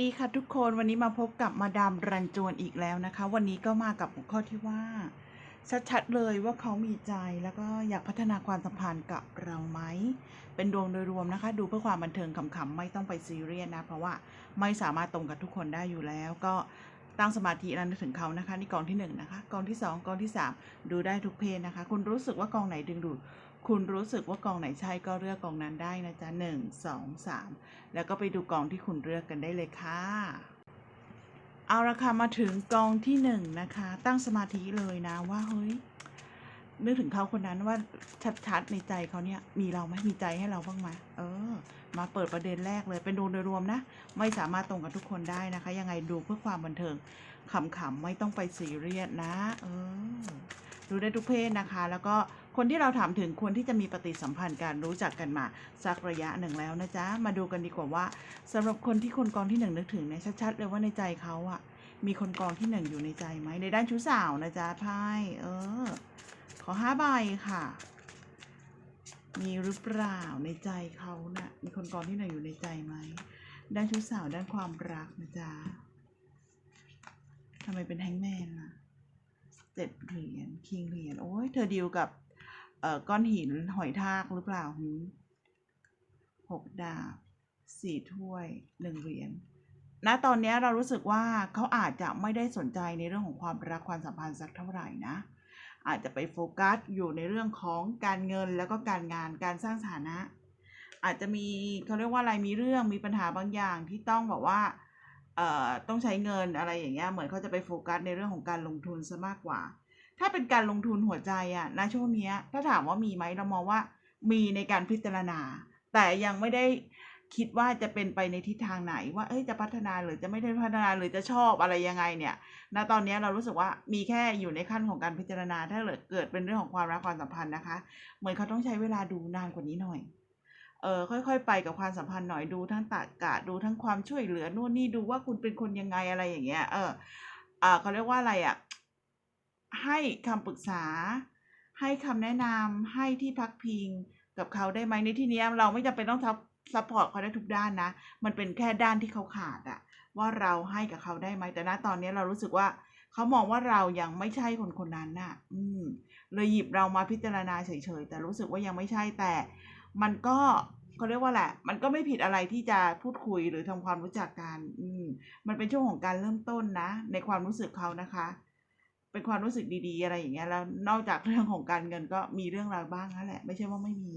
ดีค่ะทุกคนวันนี้มาพบกับมาดามรันจวนอีกแล้วนะคะ วันนี้ก็มากับหัวข้อที่ว่า ชัดๆเลยว่าเขามีใจแล้วก็อยากพัฒนาความสัมพันธ์กับเราไหมเป็นดวงโดยรวมนะคะ ดูเพื่อความบันเทิงขำๆไม่ต้องไปซีเรียสนะ เพราะว่าไม่สามารถตรงกับทุกคนได้อยู่แล้ว ก็ตั้งสมาธิแล้วนึกถึงเขานะคะนี่กองที่หนึ่งนะคะกองที่สองกองที่สามดูได้ทุกเพศนะคะ คุณรู้สึกว่ากองไหนดึงดูด คุณรู้สึกว่ากองไหนใช่ก็เลือกกองนั้นได้นะจ๊ะหนึ่งสองสามแล้วก็ไปดูกองที่คุณเลือกกันได้เลยค่ะ เอาละค่ะมาถึงกองที่หนึ่งนะคะ ตั้งสมาธิเลยนะว่าเฮ้ยนึกถึงเขาคนนั้นว่าชัดๆในใจเขาเนี่ยมีเราไหมมีใจให้เราบ้างไหมเออ มาเปิดประเด็นแรกเลยเป็นดวงโดยรวมนะ ไม่สามารถตรงกับทุกคนได้นะคะ ยังไงดูเพื่อความบันเทิงขำๆไม่ต้องไปซีเรียสนะ เออ ดูได้ทุกเพศนะคะ แล้วก็ คนที่เราถามถึงควรที่จะมีปฏิสัมพันธ์กันรู้จักกันมาสักระยะหนึ่งแล้วนะจ๊ะ มาดูกันดีกว่าว่าสำหรับคนที่คนกองที่หนึ่งนึกถึงเนี่ยชัดๆเลยว่าในใจเขาอะมีคนกองที่หนึ่งอยู่ในใจไหมในด้านชู้สาวนะจ๊ะไพ่เออ ขอห้าใบค่ะ มีหรือเปล่าในใจเขานะ่ะมีคนกองที่หนึ่งอยู่ในใจไหมด้านชู้สาวด้านความรักนะจ๊ะทำไมเป็นแฮงแมนล่ะเจ็ดเหรียญคิงเหรียญโอ้ยเธอดีลกับ เอ่อก้อนหินหอยทากหรือเปล่าหกดาบสี่ถ้วยหนึ่งเหรียญณตอนนี้เรารู้สึกว่าเขาอาจจะไม่ได้สนใจในเรื่องของความรักความสัมพันธ์สักเท่าไหร่นะ อาจจะไปโฟกัสอยู่ในเรื่องของการเงินแล้วก็การงานการสร้างฐานะ อาจจะมีเขาเรียกว่าอะไรมีเรื่องมีปัญหาบางอย่างที่ต้องแบบว่าเอ่อต้องใช้เงินอะไรอย่างเงี้ยเหมือนเขาจะไปโฟกัสในเรื่องของการลงทุนซะมากกว่า ถ้าเป็นการลงทุนหัวใจอะณช่วงนี้ถ้าถามว่ามีไหมเรามองว่ามีในการพิจารณา แต่ยังไม่ได้คิดว่าจะเป็นไปในทิศทางไหน ว่าเอ้ยจะพัฒนาหรือจะไม่ได้พัฒนาหรือจะชอบอะไรยังไงเนี่ยณตอนนี้เรารู้สึกว่ามีแค่อยู่ในขั้นของการพิจารณาถ้าเกิดเป็นเรื่องของความรักความสัมพันธ์นะคะ เหมือนเขาต้องใช้เวลาดูนานกว่านี้หน่อยเออค่อยๆ ไปกับความสัมพันธ์หน่อยดูทั้งตากาดูทั้งความช่วยเหลือนู่นนี่ดูว่าคุณเป็นคนยังไงอะไรอย่างเงี้ยเอออ่าเขาเรียกว่าอะไรอะ ให้คำปรึกษา ให้คำแนะนำให้ที่พักพิงกับเขาได้ไหมในที่นี้เราไม่จำเป็นต้องซับซัพพอร์ตเขาได้ทุกด้านนะ มันเป็นแค่ด้านที่เขาขาดอะว่าเราให้กับเขาได้ไหมแต่ณตอนนี้เรารู้สึกว่าเขามองว่าเรายังไม่ใช่คนคนนั้นน่ะ อืม เลยหยิบเรามาพิจารณาเฉยๆแต่รู้สึกว่ายังไม่ใช่แต่ มันก็เขาเรียกว่าแหละ มันก็ไม่ผิดอะไรที่จะพูดคุยหรือทำความรู้จักกัน อืม มันเป็นช่วงของการเริ่มต้นนะ ในความรู้สึกเขานะคะ เป็นความรู้สึกดีๆ อะไรอย่างเงี้ยแล้วนอกจากเรื่องของการเงินก็มีเรื่องราวบ้างนั่นแหละ ไม่ใช่ว่าไม่มี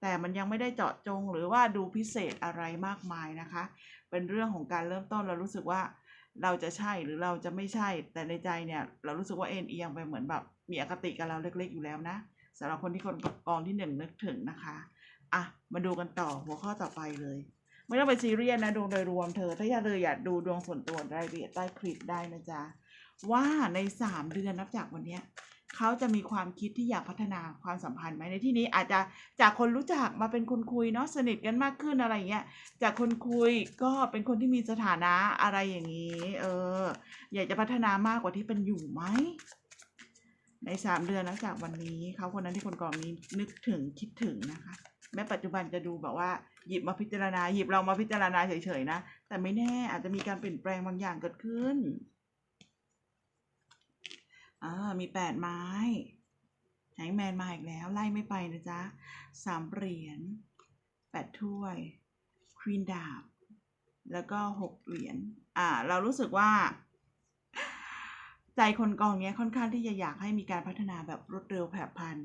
แต่มันยังไม่ได้เจาะจงหรือว่าดูพิเศษอะไรมากมายนะคะ เป็นเรื่องของการเริ่มต้นเรารู้สึกว่าเราจะใช่หรือเราจะไม่ใช่ แต่ในใจเนี่ย เรารู้สึกว่าเอ็นเอียงไปเหมือนแบบมีอคติกับเราเล็ก ๆ อยู่แล้วนะสำหรับคนที่คนกองที่หนึ่งนึกถึงนะคะอะมาดูกันต่อหัวข้อต่อไปเลย ไม่ต้องไปซีเรียสนะดวงโดยรวมเธอ ถ้าอยากเลยอยากดูดวงส่วนตัวรายละเอียดใต้คลิปได้นะจ๊ะ ว่าในสามเดือนนับจากวันเนี้ยเขาจะมีความคิดที่อยากพัฒนาความสัมพันธ์ไหมในที่นี้อาจจะจากคนรู้จักมาเป็นคนคุยเนาะสนิทกันมากขึ้นอะไรอย่างเงี้ยจากคนคุยก็เป็นคนที่มีสถานะอะไรอย่างนี้เอออยากจะพัฒนามากกว่าที่เป็นอยู่ไหมในสามเดือนนับจากวันนี้เขาคนนั้นที่คนกองนี้นึกถึงคิดถึงนะคะ แม้ปัจจุบันจะดูแบบว่าหยิบมาพิจารณาหยิบเรามาพิจารณาเฉยๆนะ แต่ไม่แน่อาจจะมีการเปลี่ยนแปลงบางอย่างเกิดขึ้น อ่ามีแปดไม้แฮงแมนมาอีกแล้ว ไล่ไม่ไปนะจ๊ะสามเหรียญแปดถ้วยควีนดาบ แล้วก็หกเหรียญ อ่า เรารู้สึกว่า ใจคนกองเนี้ยค่อนข้างที่จะอยากให้มีการพัฒนาแบบรวดเร็วแผดพลัน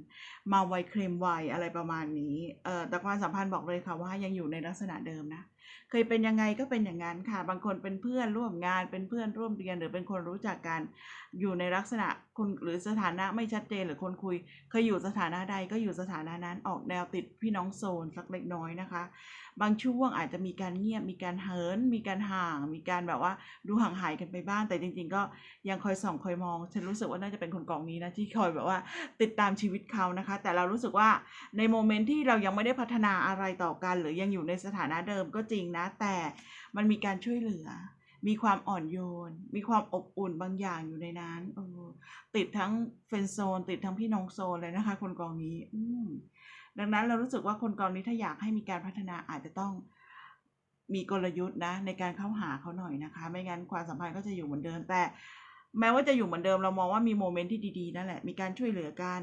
มาไวเคลมไวอะไรประมาณนี้เอ่อแต่ความสัมพันธ์บอกเลยค่ะว่ายังอยู่ในลักษณะเดิมนะเคยเป็นยังไงก็เป็นอย่างนั้นค่ะ บางคนเป็นเพื่อนร่วมงานเป็นเพื่อนร่วมเรียนหรือเป็นคนรู้จักกัน อยู่ในลักษณะคนหรือสถานะไม่ชัดเจนหรือคนคุย เคยอยู่สถานะใดก็อยู่สถานะนั้นออกแนวติดพี่น้องโซนสักเล็กน้อยนะคะ บางช่วงอาจจะมีการเงียบมีการเหินมีการห่าง มีการแบบว่าดูห่างหายกันไปบ้างแต่จริง ๆ ก็ยังคอยส่องคอยมอง ฉันรู้สึกว่าน่าจะเป็นคนกองนี้นะที่คอยแบบว่าติดตามชีวิตเขานะคะ แต่เรารู้สึกว่าในโมเมนต์ที่เรายังไม่ได้พัฒนาอะไรต่อกัน หรือยังอยู่ในสถานะเดิมก็จริงนะ แต่มันมีการช่วยเหลือ มีความอ่อนโยน มีความอบอุ่นบางอย่างอยู่ในนั้นออติดทั้งเฟนโซน ติดทั้งพี่น้องโซนเลยนะคะ คนกองนี้ อืดังนั้นเรารู้สึกว่าคนกองนี้ถ้าอยากให้มีการพัฒนาอาจจะต้องมีกลยุทธ์นะในการเข้าหาเขาหน่อยนะคะ ไม่งั้นความสัมพันธ์ก็จะอยู่เหมือนเดิมแต่ แม้ว่าจะอยู่เหมือนเดิมเรามองว่ามีโมเมนต์ที่ดีๆนั่นแหละ มีการช่วยเหลือกัน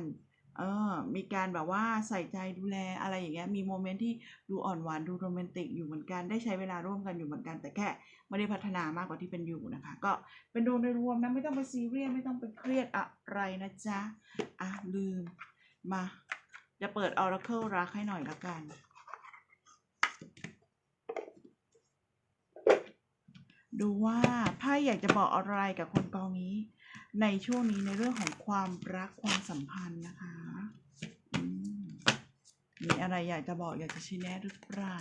เออมีการแบบว่าใส่ใจดูแลอะไรอย่างเงี้ย มีโมเมนต์ที่ดูอ่อนหวานดูโรแมนติกอยู่เหมือนกัน ได้ใช้เวลาร่วมกันอยู่เหมือนกัน แต่แค่ไม่ได้พัฒนามากกว่าที่เป็นอยู่นะคะ ก็เป็นดวงโดยรวมนะไม่ต้องไปซีเรียสไม่ต้องไปเครียดอะไรนะจ๊ะ อะลืมมาจะเปิด Oracle รักให้หน่อยละกัน ดูว่าไพ่อยากจะบอกอะไรกับคนกองนี้ ในช่วงนี้ในเรื่องของความรักความสัมพันธ์นะคะมมีอะไรอยากจะบอกอยากจะชี้แนะหรือเปล่า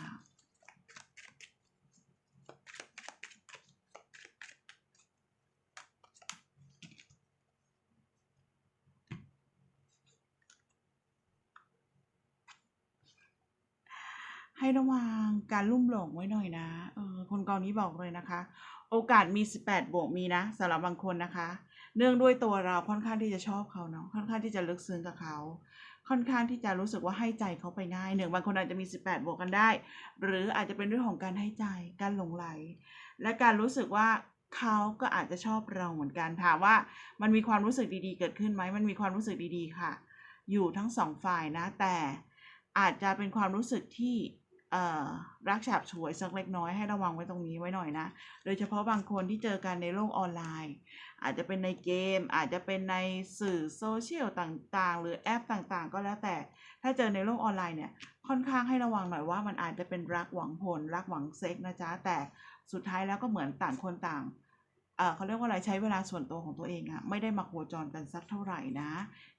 ให้ระวัง การลุ่มหลงไว้หน่อยนะเออคนกองนี้บอกเลยนะคะ โอกาสมี 18 บวกมีนะสำหรับบางคนนะคะ เนื่องด้วยตัวเราค่อนข้างที่จะชอบเขาเนาะค่อนข้างที่จะลึกซึ้งกับเขาค่อนข้างที่จะรู้สึกว่าให้ใจเขาไปง่ายหนึ่งบางคนอาจจะมี 18 บวกกันได้ หรืออาจจะเป็นเรื่องของการให้ใจการหลงไหล และการรู้สึกว่าเขาก็อาจจะชอบเราเหมือนกันถามว่ามันมีความรู้สึกดีๆ เกิดขึ้นไหมมันมีความรู้สึกดีๆค่ะ อยู่ทั้งสองฝ่ายนะแต่อาจจะเป็นความรู้สึกที่ รักฉาบฉวยสักเล็กน้อยให้ระวังไว้ตรงนี้ไว้หน่อยนะ โดยเฉพาะบางคนที่เจอกันในโลกออนไลน์ อาจจะเป็นในเกม อาจจะเป็นในสื่อโซเชียลต่างๆ หรือแอปต่างๆ ก็แล้วแต่ ถ้าเจอในโลกออนไลน์เนี่ยค่อนข้างให้ระวังหน่อยว่ามันอาจจะเป็นรักหวังผล รักหวังเซ็กนะจ๊ะแต่สุดท้ายแล้วก็เหมือนต่างคนต่าง เขาเรียกว่าอะไรใช้เวลาส่วนตัวของตัวเองอะไม่ได้มาโคจรกันสักเท่าไหร่นะ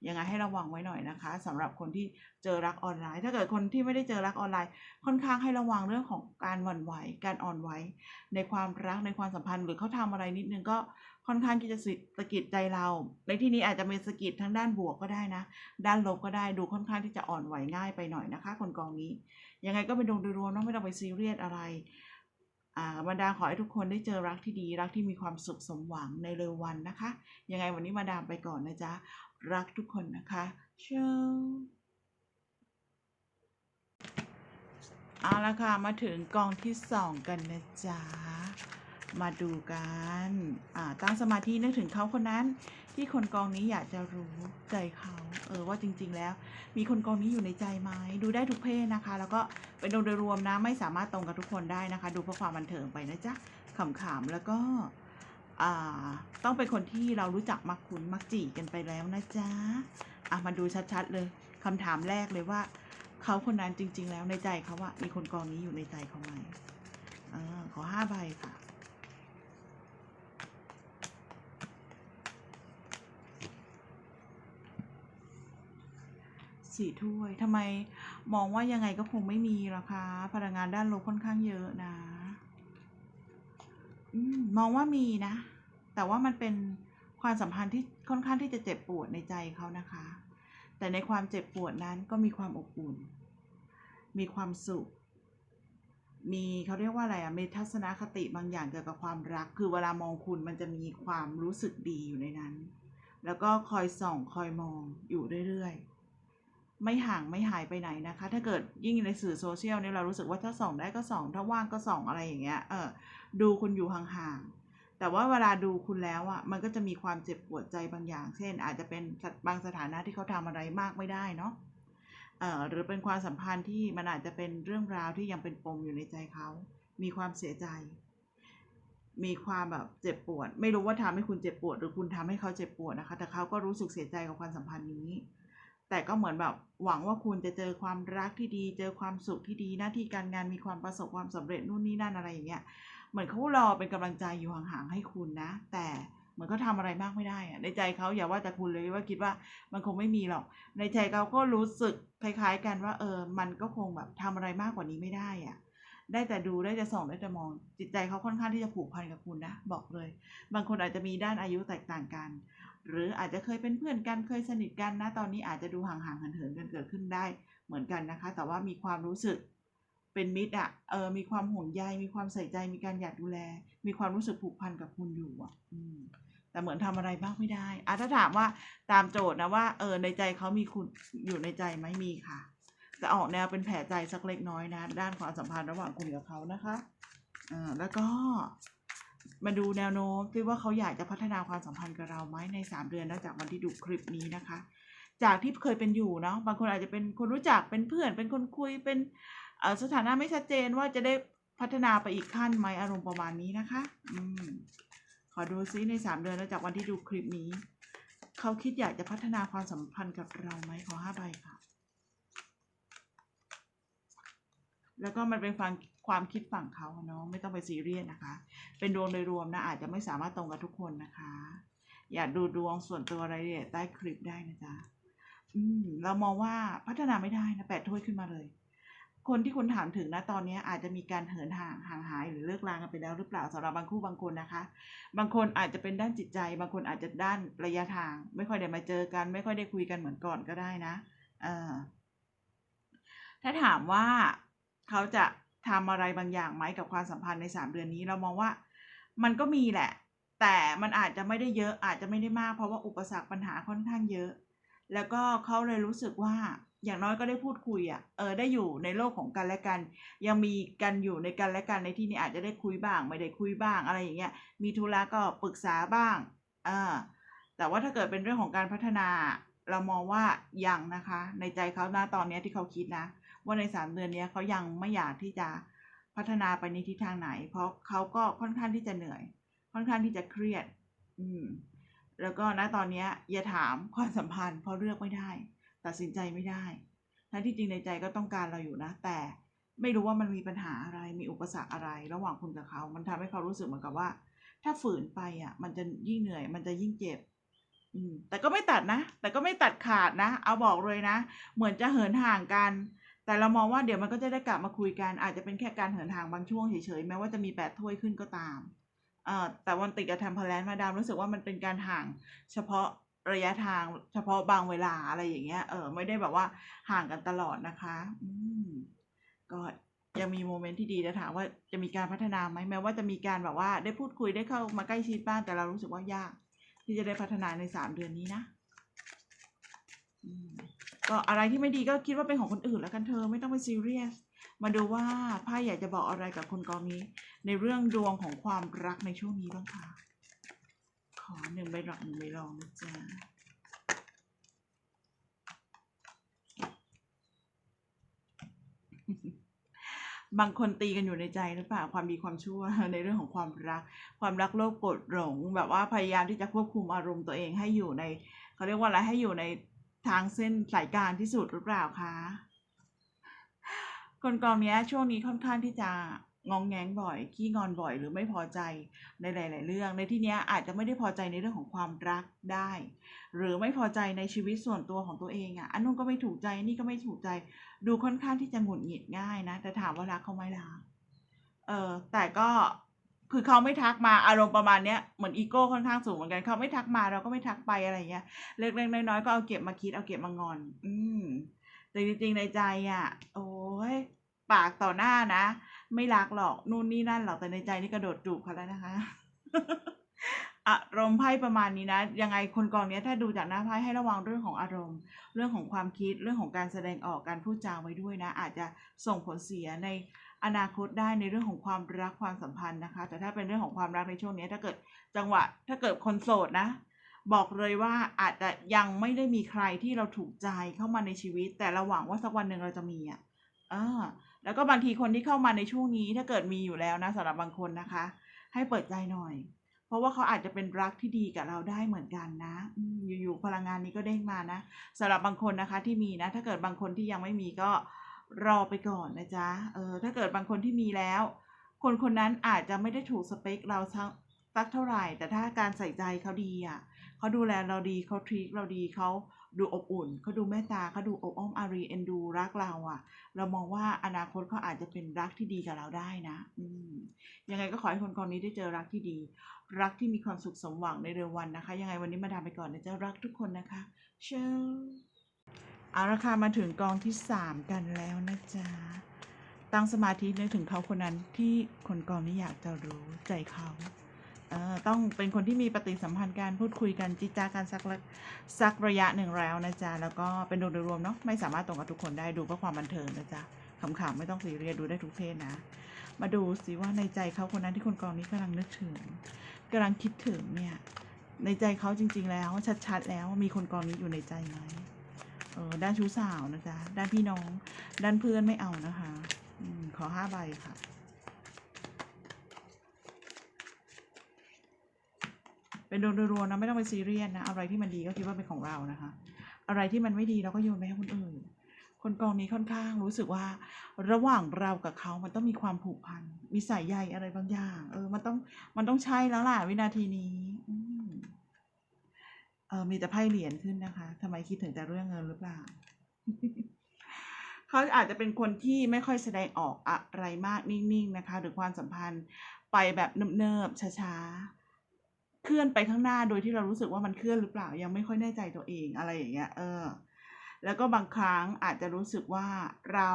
ยังไงให้ระวังไว้หน่อยนะคะสำหรับคนที่เจอรักออนไลน์ ถ้าเกิดคนที่ไม่ได้เจอรักออนไลน์ ค่อนข้างให้ระวังเรื่องของการหวั่นไหวการอ่อนไหวในความรักในความสัมพันธ์ หรือเขาทำอะไรนิดนึงก็ค่อนข้างที่จะสิสะกิดใจเรา ในที่นี้อาจจะเป็นสะกิดทั้งด้านบวกก็ได้นะ ด้านลบก็ได้ดูค่อนข้างที่จะอ่อนไหวง่ายไปหน่อยนะคะ คนกองนี้ยังไงก็เป็นดวงโดยรวมเนาะไม่ต้องไปซีเรียสอะไร อ่าบรรดาขอให้ทุกคนได้เจอรักที่ดี รักที่มีความสุขสมหวังในเร็ววันนะคะ ยังไงวันนี้มาดามไปก่อนนะจ๊ะ รักทุกคนนะคะเชิญเอาละค่ะ มาถึงกองที่สองกันนะจ๊ะ มาดูกันอ่าตั้งสมาธินึกถึงเขาคนนั้น ที่คนกองนี้อยากจะรู้ใจเขาเออว่าจริง ๆ แล้ว มีคนกองนี้อยู่ในใจไหมดูได้ทุกเพศนะคะ แล้วก็เป็นโดยรวมนะไม่สามารถตรงกับทุกคนได้นะคะ ดูเพื่อความบันเทิงไปนะจ๊ะขำๆแล้วก็อ่าต้องเป็นคนที่เรารู้จักมักคุ้นมักจีกันไปแล้วนะจ๊ะอะมาดูชัดๆเลยคำถามแรกเลยว่า เขาคนนั้นจริง ๆ แล้วในใจเขาอะมีคนกองนี้อยู่ในใจเขาไหมเออขอห้าใบค่ะ สี่ถ้วยทำไมมองว่ายังไงก็คงไม่มีหรอคะพลังงานด้านลบค่อนข้างเยอะนะอมมองว่ามีนะ แต่ว่ามันเป็นความสัมพันธ์ที่ค่อนข้างที่จะเจ็บปวดในใจเขานะคะ แต่ในความเจ็บปวดนั้นก็มีความอบอุ่น มีความสุข มีเขาเรียกว่าอะไรอะมีทัศนคติบางอย่างเกี่ยวกับความรัก คือเวลามองคุณมันจะมีความรู้สึกดีอยู่ในนั้น แล้วก็คอยส่องคอยมองอยู่เรื่อยๆ ไม่ห่างไม่หายไปไหนนะคะ ถ้าเกิดยิ่งในสื่อโซเชียลเนี่ยเรารู้สึกว่าถ้าส่องได้ก็ส่อง ถ้าว่างก็ส่องอะไรอย่างเงี้ยเออดูคุณอยู่ห่างๆแต่ว่าเวลาดูคุณแล้วอะมันก็จะมีความเจ็บปวดใจบางอย่าง เช่น อาจจะเป็นบางสถานะที่เขาทำอะไรมากไม่ได้เนาะเอ่อหรือเป็นความสัมพันธ์ที่มันอาจจะเป็นเรื่องราวที่ยังเป็นปมอยู่ในใจเขา มีความเสียใจ มีความแบบเจ็บปวด ไม่รู้ว่าทำให้คุณเจ็บปวด หรือคุณทำให้เขาเจ็บปวดนะคะ แต่เขาก็รู้สึกเสียใจกับความสัมพันธ์นี้ แต่ก็เหมือนแบบหวังว่าคุณจะเจอความรักที่ดี เจอความสุขที่ดี หน้าที่การงานมีความประสบความสำเร็จนู่นนี่นั่นอะไรอย่างเงี้ย เหมือนเขารอเป็นกำลังใจอยู่ห่างๆให้คุณนะ แต่เหมือนเขาทำอะไรมากไม่ได้อะในใจเขาอย่าว่าแต่คุณเลยว่าคิดว่ามันคงไม่มีหรอก ในใจเขาก็รู้สึกคล้าย ๆ กันว่า เออ มันก็คงแบบทำอะไรมากกว่านี้ไม่ได้อะได้แต่ดูได้แต่ส่องได้แต่มองจิตใจเขาค่อนข้างที่จะผูกพันกับคุณนะ บอกเลย บางคนอาจจะมีด้านอายุแตกต่างกัน หรืออาจจะเคยเป็นเพื่อนกันเคยสนิทกันนะตอนนี้อาจจะดูห่างๆเหินๆกันเกิดขึ้นได้เหมือนกันนะคะ แต่ว่ามีความรู้สึกเป็นมิตรอะเออมีความห่วงใยมีความใส่ใจมีการอยากดูแล มีความรู้สึกผูกพันกับคุณอยู่อะอแต่เหมือนทำอะไรบ้างไม่ได้อะถ้าถามว่าตามโจทย์นะว่าเออในใจเขามีคุณอยู่ในใจไหมมีค่ะแต่ออกแนวเป็นแผลใจสักเล็กน้อยนะ ด้านความสัมพันธ์ระหว่างคุณกับเขานะคะเออแล้วก็ มาดูแนวโน้มซิว่าเขาอยากจะพัฒนาความสัมพันธ์กับเราไหมในสามเดือนนอกจากวันที่ดูคลิปนี้นะคะ จากที่เคยเป็นอยู่เนาะบางคนอาจจะเป็นคนรู้จักเป็นเพื่อน เป็นคนคุยเป็นอ่อสถานะไม่ชัดเจนว่าจะได้พัฒนาไปอีกขั้นไหมอารมณ์ประมาณนี้นะคะ อืมขอดูซิในสามเดือนนอกจากวันที่ดูคลิปนี้ เขาคิดอยากจะพัฒนาความสัมพันธ์กับเราไหมขอห้าใบค่ะ แล้วก็มันเป็นความ ความคิดฝั่งเขาเนาะไม่ต้องไปซีเรียสนะคะ เป็นดวงโดยรวมนะอาจจะไม่สามารถตรงกับทุกคนนะคะ อยากดูดวงส่วนตัวอะไรเนี่ยใต้คลิปได้นะจ๊ะอืมเรามองว่าพัฒนาไม่ได้นะแปดถ้วยขึ้นมาเลย คนที่คุณถามถึงนะตอนนี้อาจจะมีการเหินห่างห่างหายหรือเลิกลากันไปแล้วหรือเปล่าสำหรับบางคู่บางคนนะคะ บางคนอาจจะเป็นด้านจิตใจ บางคนอาจจะด้านระยะทาง ไม่ค่อยได้มาเจอกัน ไม่ค่อยได้คุยกันเหมือนก่อนก็ได้นะเออถ้าถามว่าเขาจะ ทำอะไรบางอย่างไหมกับความสัมพันธ์ในสามเดือนนี้ เรามองว่ามันก็มีแหละ แต่มันอาจจะไม่ได้เยอะอาจจะไม่ได้มาก เพราะว่าอุปสรรคปัญหาค่อนข้างเยอะ แล้วก็เขาเลยรู้สึกว่าอย่างน้อยก็ได้พูดคุยอะ่ะเออได้อยู่ในโลกของกันและกัน ยังมีกันอยู่ในกันและกันในที่นี้อาจจะได้คุยบ้าง ไม่ได้คุยบ้างอะไรอย่างเงี้ยมีธุระก็ปรึกษาบ้างอ่าแต่ว่าถ้าเกิดเป็นเรื่องของการพัฒนา เรามองว่ายังนะคะ ในใจเขาหน้าตอนนี้ที่เขาคิดนะ ว่าในสามเดือนนี้เขายังไม่อยากที่จะพัฒนาไปในทิศทางไหน เพราะเขาก็ค่อนข้างที่จะเหนื่อย ค่อนข้างที่จะเครียด อืม แล้วก็ณตอนนี้อย่าถามความสัมพันธ์เพราะเลือกไม่ได้ ตัดสินใจไม่ได้ทั้งที่จริงในใจก็ต้องการเราอยู่นะ แต่ไม่รู้ว่ามันมีปัญหาอะไรมีอุปสรรคอะไร ระหว่างคุณกับเขา มันทำให้เขารู้สึกเหมือนกับว่า ถ้าฝืนไปอะ มันจะยิ่งเหนื่อย มันจะยิ่งเจ็บ อืม แต่ก็ไม่ตัดนะ แต่ก็ไม่ตัดขาดนะ เอาบอกเลยนะ เหมือนจะเหินห่างกัน แต่เรามองว่าเดี๋ยวมันก็จะได้กลับมาคุยกัน อาจจะเป็นแค่การเหินห่างบางช่วงเฉยๆ แม้ว่าจะมีแปดถ้วยขึ้นก็ตาม แต่วันติดกับแทมเพลนมาดามรู้สึกว่ามันเป็นการห่างเฉพาะระยะทางเฉพาะบางเวลาอะไรอย่างเงี้ย เออไม่ได้แบบว่าห่างกันตลอดนะคะ อืมก็ยังมีโมเมนต์ที่ดีแต่ถามว่าจะมีการพัฒนาไหมแม้ว่าจะมีการแบบว่า ได้พูดคุยได้เข้ามาใกล้ชิดบ้างแต่เรารู้สึกว่ายาก ที่จะได้พัฒนาในสามเดือนนี้นะ อืม ก็อะไรที่ไม่ดีก็คิดว่าเป็นของคนอื่นแล้วกันเธอไม่ต้องไปซีเรียส มาดูว่าไพ่อยากจะบอกอะไรกับคนกองนี้ ในเรื่องดวงของความรักในช่วงนี้บ้างค่ะขอหนึ่งใบหลักหนึ่งใบรองนะจ๊ะบางคนตีกันอยู่ในใจหรือเปล่าความดีความชั่วในเรื่องของความรัก ความรักโลภโกรธหลง แบบว่าพยายามที่จะควบคุมอารมณ์ตัวเองให้อยู่ในเขาเรียกว่าอะไรให้อยู่ใน ทางเส้นสายกลางที่สุดหรือเปล่าคะคนกองเนี้ยช่วงนี้ค่อนข้างที่จะงองแงงบ่อยขี้งอนบ่อยหรือไม่พอใจในหลาย ๆ เรื่อง ในที่เนี้ยอาจจะไม่ได้พอใจในเรื่องของความรักได้ หรือไม่พอใจในชีวิตส่วนตัวของตัวเองอะอันนู้นก็ไม่ถูกใจนี่ก็ไม่ถูกใจ ดูค่อนข้างที่จะหงุดหงิดง่ายนะแต่ถามว่ารักเขาไหมรักเออแต่ก็ คือเขาไม่ทักมาอารมณ์ประมาณเนี้ยเหมือนอีโก้ค่อนข้างสูงเหมือนกันเขาไม่ทักมาเราก็ไม่ทักไปอะไรเงี้ยเล็กๆน้อยๆก็เอาเก็บมาคิดเอาเก็บมางอน อืมแต่จริงๆในใจอะ โอ้ยปากต่อหน้านะ ไม่รักหรอกนู่นนี่นั่นหรอกแต่ในใจนี่กระโดดจูบเขาแล้วนะคะอารมณ์ไพ่ประมาณนี้นะ ยังไงคนกองเนี้ยถ้าดูจากหน้าไพ่ให้ระวังเรื่องของอารมณ์ เรื่องของความคิดเรื่องของการแสดงออกการพูดจาไว้ด้วยนะ อาจจะส่งผลเสียใน อนาคตได้ในเรื่องของความรักความสัมพันธ์นะคะ แต่ถ้าเป็นเรื่องของความรักในช่วงนี้ ถ้าเกิดจังหวะถ้าเกิดคนโสดนะ บอกเลยว่าอาจจะยังไม่ได้มีใครที่เราถูกใจเข้ามาในชีวิต แต่เราหวังว่าสักวันหนึ่งเราจะมีอะอ่าแล้วก็บางทีคนที่เข้ามาในช่วงนี้ถ้าเกิดมีอยู่แล้วนะสำหรับบางคนนะคะ ให้เปิดใจหน่อย เพราะว่าเขาอาจจะเป็นรักที่ดีกับเราได้เหมือนกันนะอืมอยู่ๆพลังงานนี้ก็เด้งมานะสำหรับบางคนนะคะที่มีนะ ถ้าเกิดบางคนที่ยังไม่มีก็ รอไปก่อนนะจ๊ะ เออ ถ้าเกิดบางคนที่มีแล้ว คนคนนั้นอาจจะไม่ได้ถูกสเปคเราสักสักเท่าไหร่ แต่ถ้าการใส่ใจเขาดีอะ เขาดูแลเราดี เขาทรีตเราดี เขาดูอบอุ่น เขาดูเมตตา เขาดูอบอ้อมอารีเอ็นดูรักเราอะ เรามองว่าอนาคตเขาอาจจะเป็นรักที่ดีกับเราได้นะ อืม ยังไงก็ขอให้คนกองนี้ได้เจอรักที่ดี รักที่มีความสุขสมหวังในเร็ววันนะคะ ยังไงวันนี้มาดามไปก่อนนะจ๊ะ รักทุกคนนะคะ เชิญ เอาละค่ะมาถึงกองที่สามกันแล้วนะจ๊ะ ตั้งสมาธินึกถึงเขาคนนั้นที่คนกองนี้อยากจะรู้ใจเขาเอ่อต้องเป็นคนที่มีปฏิสัมพันธ์การพูดคุยกันจิจากันสักระสักระยะหนึ่งแล้วนะจ๊ะ แล้วก็เป็นดวงโดยรวมเนาะไม่สามารถตรงกับทุกคนได้ดูเพื่อความบันเทิงนะจ๊ะขำๆไม่ต้องซีเรียสดูได้ทุกเพศนะ มาดูสิว่าในใจเขาคนนั้นที่คนกองนี้กำลังนึกถึงกำลังคิดถึงเนี่ยในใจเขาจริง ๆ แล้วชัดๆแล้วมีคนกองนี้อยู่ในใจไหม เออด้านชู้สาวนะจ๊ะ ด้านพี่น้อง ด้านเพื่อนไม่เอานะคะอขอห้าใบค่ะ เป็นโดนรัวๆนะ ไม่ต้องไปซีเรียสนะ อะไรที่มันดีก็คิดว่าเป็นของเรานะคะ อะไรที่มันไม่ดีเราก็โยนไปให้คนอื่น คนกองนี้ค่อนข้างรู้สึกว่า ระหว่างเรากับเขามันต้องมีความผูกพัน มีสายใยอะไรบางอย่าง เออ มันต้อง มันต้องใช่แล้วล่ะวินาทีนี้อื เออมีแต่ไพ่เหรียญขึ้นนะคะทำไมคิดถึงแต่เรื่องเงินหรือเปล่า เขาอาจจะเป็นคนที่ไม่ค่อยแสดงออกอะไรมากนิ่งๆนะคะ หรือความสัมพันธ์ไปแบบเนิบๆช้าๆ เคลื่อนไปข้างหน้าโดยที่เรารู้สึกว่ามันเคลื่อนหรือเปล่า ยังไม่ค่อยแน่ใจตัวเองอะไรอย่างเงี้ย เออ แล้วก็บางครั้งอาจจะรู้สึกว่าเรา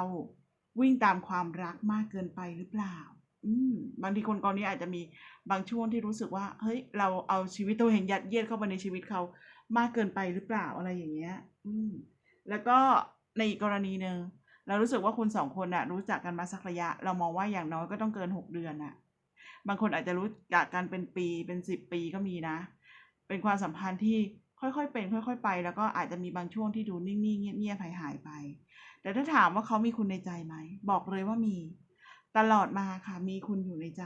วิ่งตามความรักมากเกินไปหรือเปล่า บางทีคนกองนี้อาจจะมีบางช่วงที่รู้สึกว่า เฮ้ย เราเอาชีวิตตัวเองยัดเยียดเข้ามาในชีวิตเขามากเกินไปหรือเปล่าอะไรอย่างเงี้ย อืม แล้วก็ในอีกกรณีหนึ่งเรารู้สึกว่าคุณสองคนน่ะ รู้จักกันมาสักระยะ เรามองว่าอย่างน้อยก็ต้องเกินหกเดือนน่ะ บางคนอาจจะรู้จักกันเป็นปีเป็นสิบปีก็มีนะ เป็นความสัมพันธ์ที่ค่อยๆเป็น ค่อย ๆ ไป แล้วก็อาจจะมีบางช่วงที่ดูนิ่งๆเงียบๆหายหายๆไป แต่ถ้าถามว่าเขามีคุณในใจไหม บอกเลยว่ามี ตลอดมาค่ะมีคุณอยู่ในใจ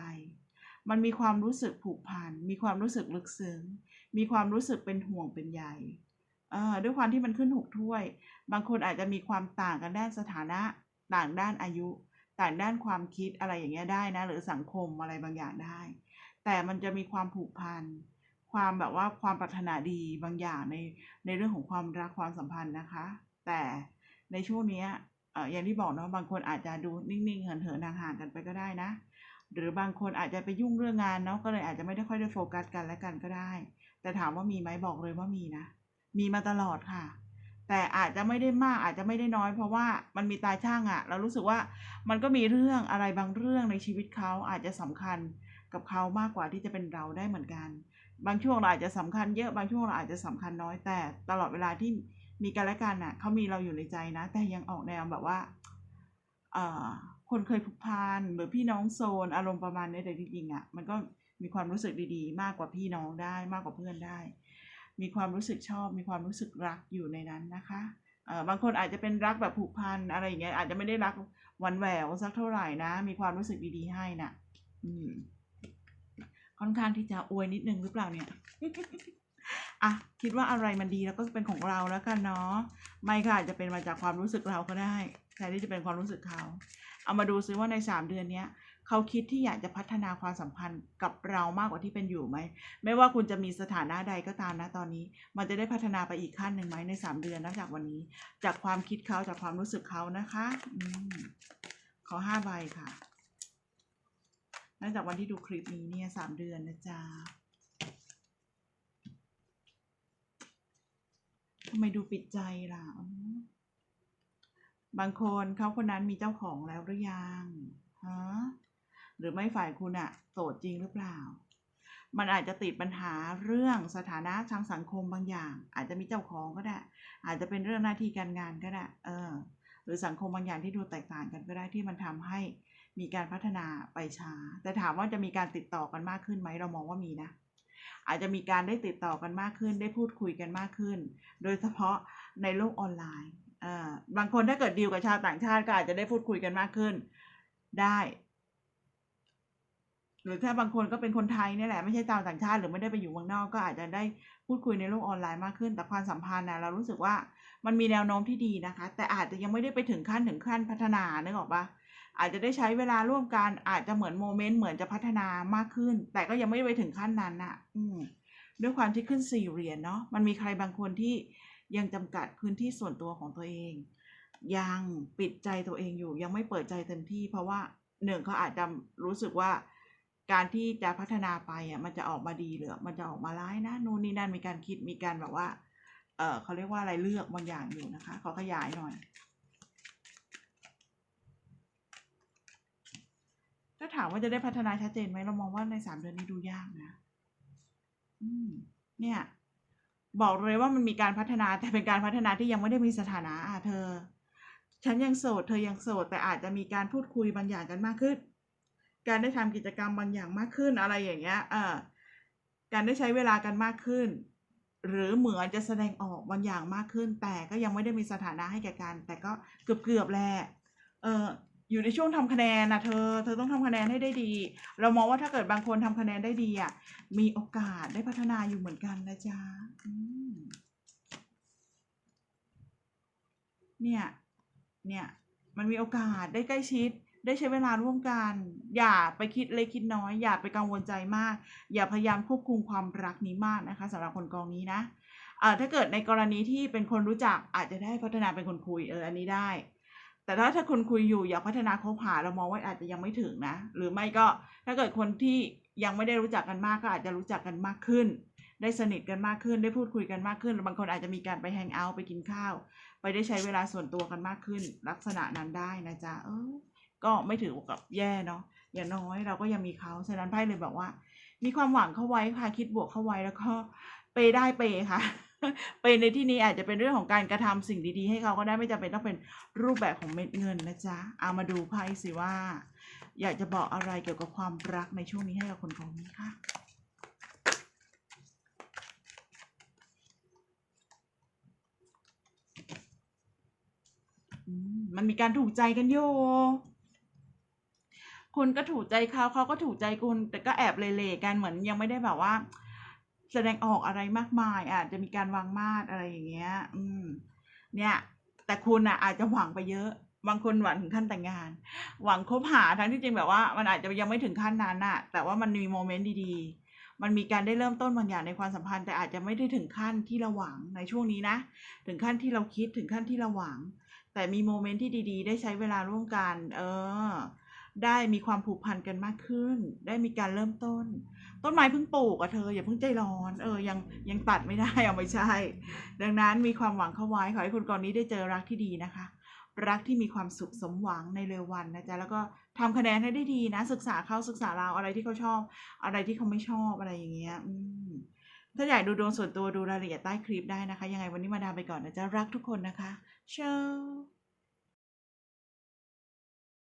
มันมีความรู้สึกผูกพัน มีความรู้สึกลึกซึ้ง มีความรู้สึกเป็นห่วงเป็นใยด้วยความที่มันขึ้นหกถ้วย บางคนอาจจะมีความต่างกันด้านสถานะ ต่างด้านอายุ ต่างด้านความคิดอะไรอย่างเงี้ยได้นะ หรือสังคมอะไรบางอย่างได้ แต่มันจะมีความผูกพัน ความแบบว่าความปรารถนาดีบางอย่างในในเรื่องของความรักความสัมพันธ์นะคะ แต่ในช่วงนี้ อย่างที่บอกเนาะบางคนอาจจะดูนิ่งๆเหินๆห่างๆกันไปก็ได้นะ หรือบางคนอาจจะไปยุ่งเรื่องงานเนาะก็เลยอาจจะไม่ได้ค่อยได้โฟกัสกันและกันก็ได้ แต่ถามว่ามีไหมบอกเลยว่ามีนะ มีมาตลอดค่ะ แต่อาจจะไม่ได้มากอาจจะไม่ได้น้อย เพราะว่ามันมีตาช่างอะเรารู้สึกว่ามันก็มีเรื่องอะไรบางเรื่องในชีวิตเขาอาจจะสำคัญกับเขามากกว่าที่จะเป็นเราได้เหมือนกัน บางช่วงเราอาจจะสำคัญเยอะบางช่วงเราอาจจะสำคัญน้อยแต่ตลอดเวลาที่ มีกันและกันน่ะเขามีเราอยู่ในใจนะ แต่ยังออกแนวแบบว่าเอ่อคนเคยผูกพันหรือพี่น้องโซนอารมณ์ประมาณนี้แต่จริงๆอะมันก็มีความรู้สึกดีๆ มากกว่าพี่น้องได้มากกว่าเพื่อนได้ มีความรู้สึกชอบ มีความรู้สึกรักอยู่ในนั้นนะคะเอ่อบางคนอาจจะเป็นรักแบบผูกพันอะไรอย่างเงี้ยอาจจะไม่ได้รักหวันแหววสักเท่าไหร่นะ มีความรู้สึกดีๆให้น่ะ อืมค่อนข้างที่จะอวยนิดนึงหรือเปล่าเนี่ย อะคิดว่าอะไรมันดีแล้วก็เป็นของเราแล้วกันเนาะไม่ค่ะอาจจะเป็นมาจากความรู้สึกเราก็ได้แทนที่จะเป็นความรู้สึกเขาเอามาดูซิว่าในสามเดือนเนี้ยเขาคิดที่อยากจะพัฒนาความสัมพันธ์กับเรามากกว่าที่เป็นอยู่ไหม ไม่ว่าคุณจะมีสถานะใดก็ตามนะตอนนี้ มันจะได้พัฒนาไปอีกขั้นหนึ่งไหมในสามเดือนนับจากวันนี้ จากความคิดเขาจากความรู้สึกเขานะคะอืมขอห้าใบค่ะนับจากวันที่ดูคลิปนี้เนี่ยสามเดือนนะจ๊ะทำไมดูปิดใจล่ะอืมบางคนเขาคนนั้นมีเจ้าของแล้วหรือยังฮะหรือไม่ฝ่ายคุณอะโสดจริงหรือเปล่า มันอาจจะติดปัญหาเรื่องสถานะทางสังคมบางอย่าง อาจจะมีเจ้าของก็ได้ อาจจะเป็นเรื่องหน้าที่การงานก็ได้ เออ หรือสังคมบางอย่างที่ดูแตกต่างกันก็ได้ที่มันทำให้มีการพัฒนาไปช้า แต่ถามว่าจะมีการติดต่อกันมากขึ้นไหมเรามองว่ามีนะ อาจจะมีการได้ติดต่อกันมากขึ้น ได้พูดคุยกันมากขึ้น โดยเฉพาะในโลกออนไลน์บางคนถ้าเกิดดีลกับชาวต่างชาติก็อาจจะได้พูดคุยกันมากขึ้นได้ หรือถ้าบางคนก็เป็นคนไทยนี่แหละไม่ใช่ชาวต่างชาติหรือไม่ได้ไปอยู่เมืองนอกก็อาจจะได้พูดคุยในโลกออนไลน์มากขึ้น แต่ความสัมพันธ์นะเรารู้สึกว่ามันมีแนวโน้มที่ดีนะคะ แต่อาจจะยังไม่ได้ไปถึงขั้นถึงขั้นพัฒนานึกออกปะ อาจจะได้ใช้เวลาร่วมกันอาจจะเหมือนโมเมนต์เหมือนจะพัฒนามากขึ้น แต่ก็ยังไม่ไปถึงขั้นนั้นน่ะอืมด้วยความที่ขึ้นสี่เหรียญเนาะมันมีใครบางคนที่ยังจำกัดพื้นที่ส่วนตัวของตัวเอง ยังปิดใจตัวเองอยู่ ยังไม่เปิดใจเต็มที่ เพราะว่าหนึ่งเขาอาจจะรู้สึกว่าการที่จะพัฒนาไปอะมันจะออกมาดีหรือมันจะออกมาร้ายนะนู่นนี่นั่นมีการคิดมีการแบบว่า เออเขาเรียกว่าอะไรเลือกบางอย่างอยู่นะคะขอขยายหน่อย ถ้าถามว่าจะได้พัฒนาชัดเจนไหมเรามองว่าในสามเดือนนี้ดูยากนะอืมเนี่ย บอกเลยว่ามันมีการพัฒนาแต่เป็นการพัฒนาที่ยังไม่ได้มีสถานะอะเธอ ฉันยังโสด เธอยังโสด แต่อาจจะมีการพูดคุยบางอย่างกันมากขึ้น การได้ทำกิจกรรมบางอย่างมากขึ้นอะไรอย่างเงี้ย เออการได้ใช้เวลากันมากขึ้น หรือเหมือนจะแสดงออกบางอย่างมากขึ้น แต่ก็ยังไม่ได้มีสถานะให้แก่กัน แต่ก็เกือบเกือบๆแหละเออ อยู่ในช่วงทำคะแนนนะเธอ เธอต้องทำคะแนนให้ได้ดี เรามองว่าถ้าเกิดบางคนทำคะแนนได้ดีอะ มีโอกาสได้พัฒนาอยู่เหมือนกันนะจ๊ะเนี่ย เนี่ย มันมีโอกาสได้ใกล้ชิด ได้ใช้เวลาร่วมกัน อย่าไปคิดเล็กคิดน้อย อย่าไปกังวลใจมาก อย่าพยายามควบคุมความรักนี้มากนะคะสำหรับคนกองนี้นะ เอ่อ ถ้าเกิดในกรณีที่เป็นคนรู้จักอาจจะได้พัฒนาเป็นคนคุย เออ อันนี้ได้ แต่ถ้าถ้าคนคุยอยู่อยากพัฒนาคบหาเรามองว่าอาจจะยังไม่ถึงนะ หรือไม่ก็ถ้าเกิดคนที่ยังไม่ได้รู้จักกันมากก็อาจจะรู้จักกันมากขึ้น ได้สนิทกันมากขึ้น ได้พูดคุยกันมากขึ้นบางคนอาจจะมีการไปแฮงเอาท์ไปกินข้าว ไปได้ใช้เวลาส่วนตัวกันมากขึ้น ลักษณะนั้นได้นะจ๊ะเออ ก็ไม่ถือกับแย่เนาะอย่างน้อยเราก็ยังมีเขาฉะนั้นไพ่เลยบอกว่า มีความหวังเข้าไว้ค่ะคิดบวกเข้าไว้แล้วก็เปย์ได้เปย์ค่ะ เปย์ในที่นี้อาจจะเป็นเรื่องของการกระทำสิ่งดีๆ ให้เขาก็ได้ไม่จำเป็นต้องเป็นรูปแบบของเม็ดเงินนะจ๊ะเอามาดูไพ่สิว่า อยากจะบอกอะไรเกี่ยวกับความรักในช่วงนี้ให้กับคนกองนี้ค่ะมันมีการถูกใจกันอยู่คุณก็ถูกใจเขาเขาก็ถูกใจคุณ แต่ก็แอบเลๆกันเหมือนยังไม่ได้แบบว่า แสดงออกอะไรมากมายอาจจะมีการวางมาดอะไรอย่างเงี้ย อืม เนี่ย แต่คุณอะอาจจะหวังไปเยอะ บางคนหวังถึงขั้นแต่งงาน หวังคบหาทั้งที่จริงแบบว่า มันอาจจะยังไม่ถึงขั้นนั้นน่ะ แต่ว่ามันมีโมเมนต์ดีๆ มันมีการได้เริ่มต้นบางอย่างในความสัมพันธ์ แต่อาจจะไม่ได้ถึงขั้นที่เราหวังในช่วงนี้นะ ถึงขั้นที่เราคิดถึงขั้นที่เราหวัง แต่มีโมเมนต์ที่ดี ๆ ได้ใช้เวลาร่วมกัน เออ ได้มีความผูกพันกันมากขึ้น ได้มีการเริ่มต้น ต้นไม้เพิ่งปลูกอะเธออย่าเพิ่งใจร้อน เออยังยังตัดไม่ได้เอาไม่ใช่ ดังนั้นมีความหวังเข้าไว้ขอให้คุณกรนี้ได้เจอรักที่ดีนะคะ รักที่มีความสุขสมหวังในเร็ววันนะจ๊ะแล้วก็ทำคะแนนให้ได้ดีนะ ศึกษาเขาศึกษาเราอะไรที่เขาชอบ อะไรที่เขาไม่ชอบอะไรอย่างเงี้ยอืมถ้าอยากดูดวงส่วนตัวดูรายละเอียดใต้คลิปได้นะคะ ยังไงวันนี้มาดามไปก่อนนะจ๊ะรักทุกคนนะคะเชา